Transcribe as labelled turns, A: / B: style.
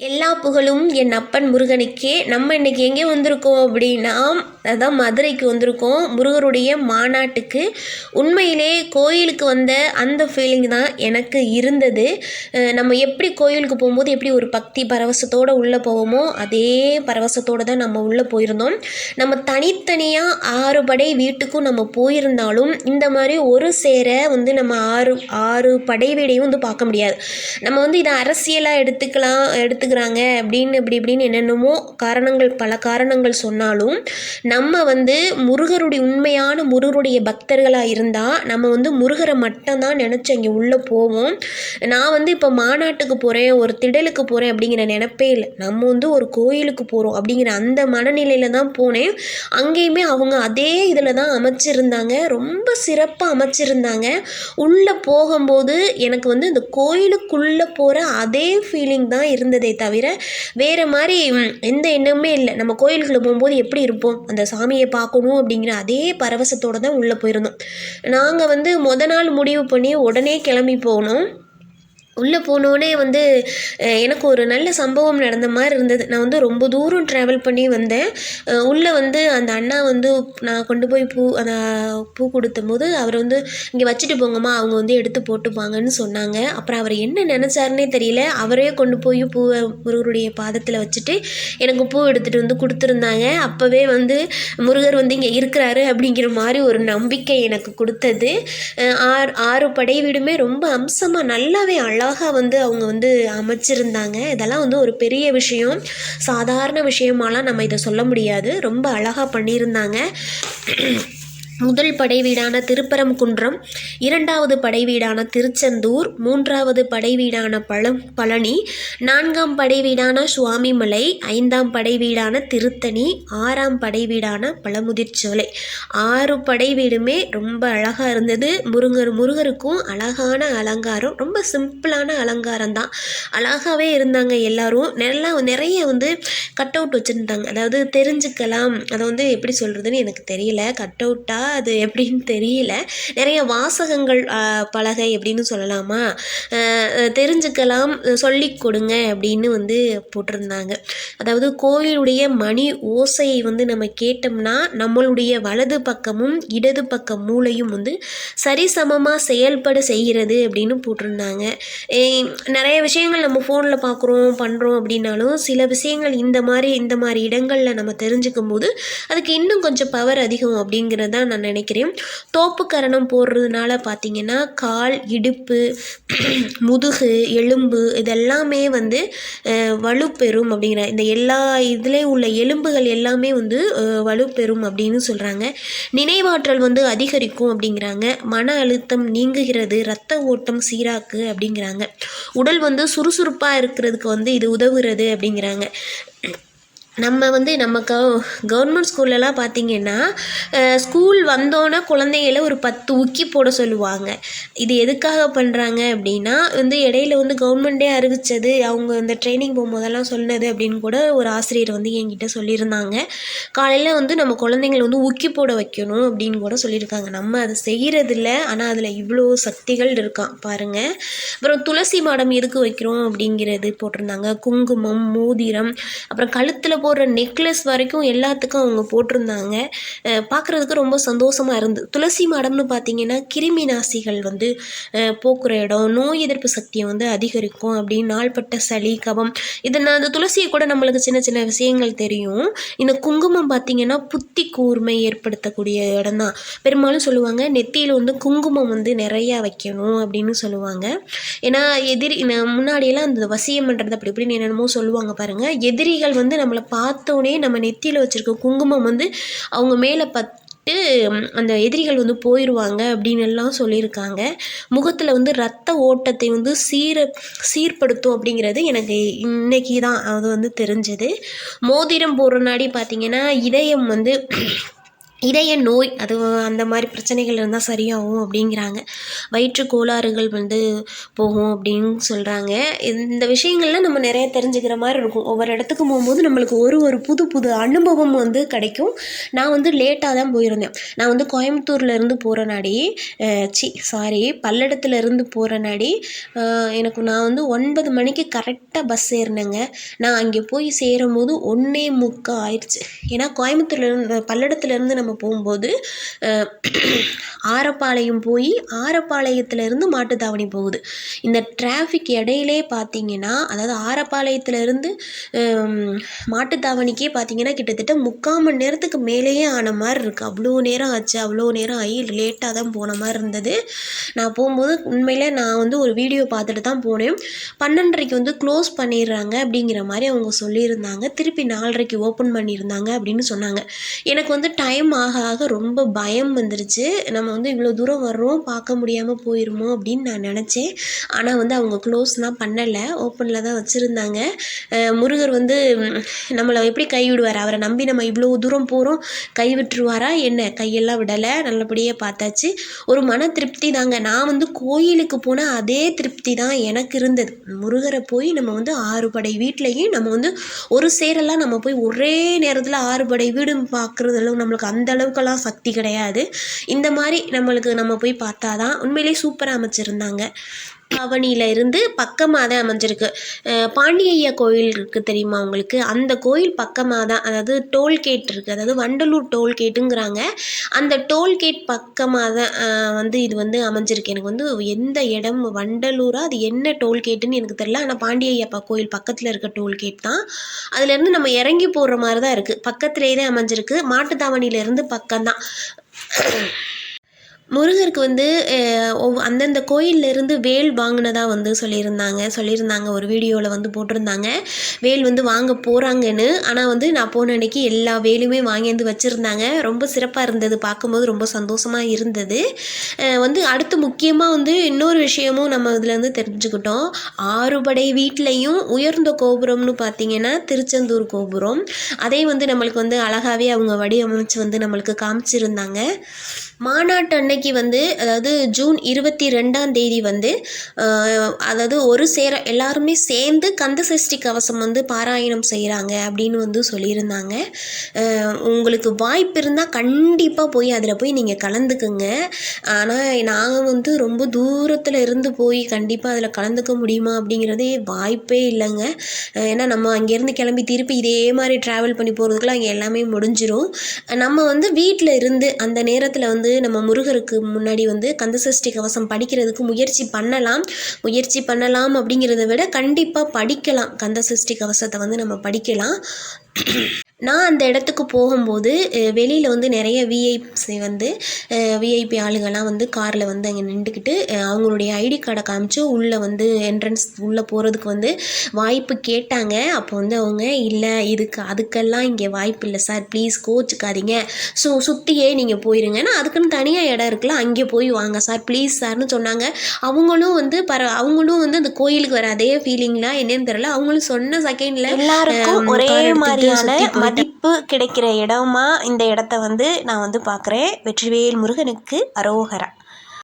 A: எல்லா புகழும் என் அப்பன் முருகனுக்கே. நம்ம இன்னைக்கு எங்கே வந்திருக்கோம் அப்படின்னா அதான் மதுரைக்கு வந்திருக்கோம். முருகருடைய மாநாட்டுக்கு. உண்மையிலே கோயிலுக்கு வந்த அந்த ஃபீலிங் தான் எனக்கு இருந்தது. நம்ம எப்படி கோயிலுக்கு போகும்போது எப்படி ஒரு பக்தி பரவசத்தோடு உள்ளே போவோமோ அதே பரவசத்தோடு தான் நம்ம உள்ளே போயிருந்தோம். நம்ம தனித்தனியாக ஆறு படை வீட்டுக்கும் நம்ம போயிருந்தாலும் இந்த மாதிரி ஒரு சேர வந்து நம்ம ஆறு ஆறு படை வீடையும் வந்து பார்க்க முடியாது. நம்ம வந்து இதை அரசியலாக எடுத்துக்கலாம் எடுத்துக்கிறாங்க அப்படின்னு இப்படி இப்படின்னு என்னென்னமோ காரணங்கள் பல காரணங்கள் சொன்னாலும் நம்ம வந்து முருகருடைய உண்மையான முருகருடைய பக்தர்களாக இருந்தால் நம்ம வந்து முருகரை மட்டும்தான் நினச்சி அங்கே உள்ளே போவோம். நான் வந்து இப்போ மாநாட்டுக்கு போகிறேன் ஒரு திடலுக்கு போகிறேன் அப்படிங்கிற நினப்பே இல்லை. நம்ம வந்து ஒரு கோயிலுக்கு போகிறோம் அப்படிங்கிற அந்த மனநிலையில் தான் போனேன். அங்கேயுமே அவங்க அதே இதில் தான் அமைச்சிருந்தாங்க. ரொம்ப சிறப்பாக அமைச்சிருந்தாங்க. உள்ளே போகும்போது எனக்கு வந்து இந்த கோயிலுக்குள்ளே போகிற அதே ஃபீலிங் தான் இருந்ததே தவிர வேறு மாதிரி எந்த எண்ணமுமே இல்லை. நம்ம கோயிலுக்குள்ளே போகும்போது எப்படி இருப்போம்? அந்த சாமியை பார்க்கணும் அப்படிங்கிற அதே பரவசத்தோடு தான் உள்ளே போயிருந்தோம். நாங்கள் வந்து மொதல் நாள் முடிவு பண்ணி உடனே கிளம்பி போனோம். உள்ளே போனோடனே வந்து எனக்கு ஒரு நல்ல சம்பவம் நடந்த மாதிரி இருந்தது. நான் வந்து ரொம்ப தூரம் ட்ராவல் பண்ணி வந்தேன். உள்ளே வந்து அந்த அண்ணா வந்து நான் கொண்டு போய் பூ அந்த பூ கொடுத்தபோது அவர் வந்து இங்கே வச்சுட்டு போங்கம்மா அவங்க வந்து எடுத்து போட்டுப்பாங்கன்னு சொன்னாங்க. அப்புறம் அவர் என்ன நினச்சாருன்னே தெரியல. அவரே கொண்டு போய் பூவை முருகருடைய பாதத்தில் வச்சுட்டு எனக்கு பூ எடுத்துகிட்டு வந்து கொடுத்துருந்தாங்க. அப்போவே வந்து முருகர் வந்து இங்கே இருக்கிறாரு அப்படிங்கிற மாதிரி ஒரு நம்பிக்கை எனக்கு கொடுத்தது. ஆறு ஆறு படை வீடுமே ரொம்ப அம்சமாக நல்லாவே அழகாக அழகாக வந்து அவங்க வந்து அமைச்சிருந்தாங்க. இதெல்லாம் வந்து ஒரு பெரிய விஷயம். சாதாரண விஷயமாலாம் நம்ம இதை சொல்ல முடியாது. ரொம்ப அழகாக பண்ணியிருந்தாங்க. முதல் படை வீடான திருப்பரங்குன்றம் இரண்டாவது படை வீடான திருச்செந்தூர் மூன்றாவது படை வீடான பழம் பழனி நான்காம் படைவீடான சுவாமிமலை ஐந்தாம் படை வீடான திருத்தணி ஆறாம் படை வீடான பழமுதிர்ச்சோலை. ஆறு படை வீடுமே ரொம்ப அழகாக இருந்தது. முருகர் முருகருக்கும் அழகான அலங்காரம். ரொம்ப சிம்பிளான அலங்காரம் தான் அழகாகவே இருந்தாங்க எல்லாரும். நல்லா நிறைய வந்து கட் அவுட் வச்சுருந்தாங்க. அதாவது தெரிஞ்சுக்கலாம். அதை வந்து எப்படி சொல்கிறதுன்னு எனக்கு தெரியல. கட் அவுட்டாக அது எப்படின்னு தெரியல. நிறைய வாசகங்கள் பலகை அப்படின்னு சொல்லலாமா? தெரிஞ்சுக்கலாம் சொல்லிக் கொடுங்க அப்படின்னு வந்து போட்டிருந்தாங்க. அதாவது கோயிலுடைய மணி ஓசையை வந்து நம்ம கேட்டோம்னா நம்மளுடைய வலது பக்கமும் இடது பக்க மூளையும் வந்து சரிசமமாக செயல்பட செய்கிறது அப்படின்னு போட்டிருந்தாங்க. நிறைய விஷயங்கள் நம்ம ஃபோனில் பார்க்குறோம் பண்ணுறோம் அப்படின்னாலும் சில விஷயங்கள் இந்த மாதிரி இந்த மாதிரி இடங்களில் நம்ம தெரிஞ்சுக்கும் போது அதுக்கு இன்னும் கொஞ்சம் பவர் அதிகம் அப்படிங்கிறதான் நான் நினைக்கிறேன். தோப்புக்கரணம் போடுறதுனால பார்த்தீங்கன்னா கால் இடுப்பு முதுகு எலும்பு இதெல்லாமே வந்து வலுப்பெறும் அப்படிங்கிற இந்த எல்லா இதுலேயும் உள்ள எலும்புகள் எல்லாமே வந்து வலுப்பெறும் அப்படின்னு சொல்கிறாங்க நினைவாற்றல் வந்து அதிகரிக்கும் அப்படிங்கிறாங்க. மன அழுத்தம் நீங்குகிறது ரத்த ஓட்டம் சீராக்கு அப்படிங்கிறாங்க. உடல் வந்து சுறுசுறுப்பாக இருக்கிறதுக்கு வந்து இது உதவுகிறது அப்படிங்கிறாங்க. நம்ம வந்து நம்ம க கவர்மெண்ட் ஸ்கூல்லலாம் பார்த்தீங்கன்னா ஸ்கூல் வந்தோன்னே குழந்தைகள ஒரு பத்து உக்கி போட சொல்லுவாங்க. இது எதுக்காக பண்ணுறாங்க அப்படின்னா வந்து இடையில வந்து கவர்மெண்ட்டே அறிவித்தது அவங்க இந்த ட்ரைனிங் போகும்போதெல்லாம் சொன்னது அப்படின்னு கூட ஒரு ஆசிரியர் வந்து என்கிட்ட சொல்லியிருந்தாங்க. காலையில் வந்து நம்ம குழந்தைங்கள வந்து உக்கி போட வைக்கணும் அப்படின்னு கூட சொல்லியிருக்காங்க. நம்ம அதை செய்கிறதில்ல ஆனால் அதில் இவ்வளோ சக்திகள் இருக்கான் பாருங்கள் அப்புறம் துளசி மாடம் எதுக்கு வைக்கிறோம் அப்படிங்கிறது போட்டிருந்தாங்க. குங்குமம் மோதிரம் அப்புறம் கழுத்தில் போடுற நெக்லஸ் வரைக்கும் எல்லாத்துக்கும் அவங்க போட்டிருந்தாங்க. பார்க்குறதுக்கு ரொம்ப சந்தோஷமாக இருந்தது துளசி மடம்னு பார்த்தீங்கன்னா கிருமி நாசிகள் வந்து போக்குற இடம் நோய் எதிர்ப்பு சக்தியை வந்து அதிகரிக்கும் அப்படின்னு நாள்பட்ட சளி கபம் இதனால் நான் அந்த துளசியை கூட நம்மளுக்கு சின்ன சின்ன விஷயங்கள் தெரியும். இந்த குங்குமம் பார்த்தீங்கன்னா புத்தி கூர்மை ஏற்படுத்தக்கூடிய இடம் தான் பெரும்பாலும் சொல்லுவாங்க நெத்தியில் வந்து குங்குமம் வந்து நிறையா வைக்கணும் அப்படின்னு சொல்லுவாங்க. ஏன்னா எதிரி முன்னாடியெல்லாம் அந்த வசியம் பண்ணுறது அப்படி இப்படின்னு என்னென்னமோ சொல்லுவாங்க பாருங்கள் எதிரிகள் வந்து நம்மளை பார்த்தோன்னே நம்ம நெத்தியில் வச்சுருக்க குங்குமம் வந்து அவங்க மேலே பட்டு அந்த எதிரிகள் வந்து போயிடுவாங்க அப்படின்னு எல்லாம் சொல்லியிருக்காங்க. முகத்தில் வந்து ரத்த ஓட்டத்தை வந்து சீர சீர்படுத்தும் அப்படிங்கிறது எனக்கு இன்னைக்கு தான் அது வந்து தெரிஞ்சது. மோதிரம் போடுற பார்த்திங்கன்னா இதயம் வந்து இதய நோய் அது அந்த மாதிரி பிரச்சனைகள் இருந்தால் சரியாகும் அப்படிங்கிறாங்க. வயிற்று கோளாறுகள் வந்து போகும் அப்படின்னு சொல்கிறாங்க இந்த விஷயங்கள்லாம் நம்ம நிறைய தெரிஞ்சுக்கிற மாதிரி இருக்கும். ஒவ்வொரு இடத்துக்கு போகும்போது நம்மளுக்கு ஒரு ஒரு புது புது அனுபவம் வந்து கிடைக்கும். நான் வந்து லேட்டாக தான் போயிருந்தேன். நான் வந்து கோயம்புத்தூர்லேருந்து போகிற நாடி சி சாரி பல்லடத்துலேருந்து போகிற நாடி எனக்கு நான் வந்து ஒன்பது மணிக்கு கரெக்டாக பஸ் ஏறினேங்க. நான் அங்கே போய் சேரும்போது ஒன்றே முக்கால் ஆயிடுச்சு. ஏன்னா கோயம்புத்தூர்லேருந்து பல்லடத்துலேருந்து நம்ம போகும்போது ஆரப்பாளையம் போய் ஆரப்பாளையத்துலேருந்து மாட்டுத்தாவணி போகுது. இந்த டிராஃபிக் இடையிலே பார்த்தீங்கன்னா அதாவது ஆரப்பாளையத்துலேருந்து மாட்டுத்தாவணிக்கே பார்த்தீங்கன்னா கிட்டத்தட்ட முக்கால் மணி நேரத்துக்கு மேலேயே ஆன மாதிரி இருக்குது அவ்வளோ நேரம் ஆச்சு அவ்வளோ நேரம் ஆகி லேட்டாக தான் போன மாதிரி இருந்தது. நான் போகும்போது உண்மையிலே நான் வந்து ஒரு வீடியோ பார்த்துட்டு தான் போனேன். பன்னெண்டரைக்கு வந்து க்ளோஸ் பண்ணிடுறாங்க அப்படிங்கிற மாதிரி அவங்க சொல்லியிருந்தாங்க. திருப்பி நாலரைக்கு ஓப்பன் பண்ணியிருந்தாங்க அப்படின்னு சொன்னாங்க. எனக்கு வந்து டைம் ஆக ஆக ரொம்ப பயம் வந்துருச்சு. நம்ம வந்து இவ்வளோ தூரம் வர்றோம் பார்க்க முடியாமல் போயிடுமோ அப்படின்னு நான் நினச்சேன். ஆனால் வந்து அவங்க க்ளோஸ்லாம் பண்ணலை. ஓப்பனில் தான் வச்சுருந்தாங்க. முருகர் வந்து நம்மளை எப்படி கைவிடுவார்? அவரை நம்பி நம்ம இவ்வளோ தூரம் போகிறோம் கை விட்டுருவாரா என்ன? கையெல்லாம் விடலை. நல்லபடியாக பார்த்தாச்சு. ஒரு மன திருப்தி தாங்க. நான் வந்து கோயிலுக்கு போன அதே திருப்தி தான் எனக்கு இருந்தது. முருகரை போய் நம்ம வந்து ஆறு படை வீட்லேயும் நம்ம வந்து ஒரு சேரெல்லாம் நம்ம போய் ஒரே நேரத்தில் ஆறு படை வீடும் பார்க்குறதெல்லாம் நம்மளுக்கு அந்த அந்த அளவுக்கெல்லாம் சக்தி கிடையாது. இந்த மாதிரி நம்மளுக்கு நம்ம போய் பார்த்தா தான் உண்மையிலேயே சூப்பராக அமைச்சிருந்தாங்க. அவனியில் இருந்து பக்கமாக தான் அமைஞ்சிருக்கு பாண்டியய்யா கோயில் இருக்குது தெரியுமா உங்களுக்கு? அந்த கோயில் பக்கமாக தான் அதாவது டோல்கேட் இருக்குது அதாவது வண்டலூர் டோல்கேட்டுங்கிறாங்க. அந்த டோல்கேட் பக்கமாக தான் வந்து இது வந்து அமைஞ்சிருக்கு. எனக்கு வந்து எந்த இடம் வண்டலூரா அது என்ன டோல்கேட்டுன்னு எனக்கு தெரியல. ஆனால் பாண்டியய்யப்பா கோயில் பக்கத்தில் இருக்க டோல்கேட் தான். அதுலேருந்து நம்ம இறங்கி போடுற மாதிரி தான் இருக்குது பக்கத்துலேயே தான் அமைஞ்சிருக்கு. மாட்டுத்தாவணியிலேருந்து பக்கம்தான். முருகருக்கு வந்து அந்தந்த கோயில்ல இருந்து வேல் வாங்கினதாக வந்து சொல்லியிருந்தாங்க. சொல்லியிருந்தாங்க. ஒரு வீடியோவில் வந்து போட்டிருந்தாங்க. வேல் வந்து வாங்க போகிறாங்கன்னு ஆனால் வந்து நான் போன அன்னைக்கு எல்லா வேலுமே வாங்கியிருந்து வச்சுருந்தாங்க. ரொம்ப சிறப்பாக இருந்தது. பார்க்கும்போது ரொம்ப சந்தோஷமாக இருந்தது. வந்து அடுத்து முக்கியமாக வந்து இன்னொரு விஷயமும் நம்ம இதுலேருந்து தெரிஞ்சுக்கிட்டோம். ஆறுபடை வீட்லேயும் உயர்ந்த கோபுரம்னு பார்த்தீங்கன்னா திருச்செந்தூர் கோபுரம். அதே வந்து நம்மளுக்கு வந்து அழகாகவே அவங்க வடிவமைச்சு வந்து நம்மளுக்கு காமிச்சிருந்தாங்க. மாநாட்டு அன்னைக்கு வந்து அதாவது ஜூன் இருபத்தி ரெண்டாம் தேதி வந்து அதாவது ஒரு சேர எல்லாருமே சேர்ந்து கந்த சஷ்டி கவசம் வந்து பாராயணம் செய்கிறாங்க அப்படின்னு வந்து சொல்லியிருந்தாங்க. உங்களுக்கு வாய்ப்பு இருந்தால் கண்டிப்பாக போய் அதில் போய் நீங்கள் கலந்துக்குங்க. ஆனால் நாங்கள் வந்து ரொம்ப தூரத்தில் இருந்து போய் கண்டிப்பாக அதில் கலந்துக்க முடியுமா அப்படிங்கிறதே வாய்ப்பே இல்லைங்க. ஏன்னா நம்ம அங்கேருந்து கிளம்பி திருப்பி இதே மாதிரி ட்ராவல் பண்ணி போகிறதுக்குலாம் அங்கே எல்லாமே முடிஞ்சிடும் நம்ம வந்து வீட்டில் இருந்து அந்த நேரத்தில் வந்து நம்ம முருகருக்கு முன்னாடி வந்து கந்தசஷ்டி கவசம் படிக்கிறதுக்கு முயற்சி பண்ணலாம். முயற்சி பண்ணலாம் அப்படிங்கிறத விட கண்டிப்பாக படிக்கலாம். கந்தசஷ்டி கவசத்தை வந்து நம்ம படிக்கலாம். நான் அந்த இடத்துக்கு போகும்போது வெளியில் வந்து நிறைய விஐபி வந்து விஐபி ஆளுங்கள்லாம் வந்து காரில் வந்து அங்கே நின்றுக்கிட்டு அவங்களுடைய ஐடி கார்டை காமிச்சு உள்ளே வந்து என்ட்ரன்ஸ் உள்ளே போகிறதுக்கு வந்து வாய்ப்பு கேட்டாங்க. அப்போ வந்து அவங்க இல்லை இதுக்கு அதுக்கெல்லாம் இங்கே வாய்ப்பு இல்லை சார். ப்ளீஸ் கோச்சுக்காதீங்க ஸோ சுற்றியே நீங்கள் போயிருங்கன்னா அதுக்குன்னு தனியாக இடம் இருக்குல்ல அங்கே போய் வாங்க சார். ப்ளீஸ் சார்னு சொன்னாங்க. அவங்களும் வந்து பர அவங்களும் வந்து அந்த கோயிலுக்கு வர அதே ஃபீலிங்லாம் என்னன்னு தெரியல. அவங்களும் சொன்ன செகண்டில்
B: எல்லாருக்கும் ஒரே மாதிரியான மதிப்பு கிடைக்கிற இடமா இந்த இடத்த வந்து நான் வந்து பார்க்குறேன். வெற்றிவேல் முருகனுக்கு அரோகரா.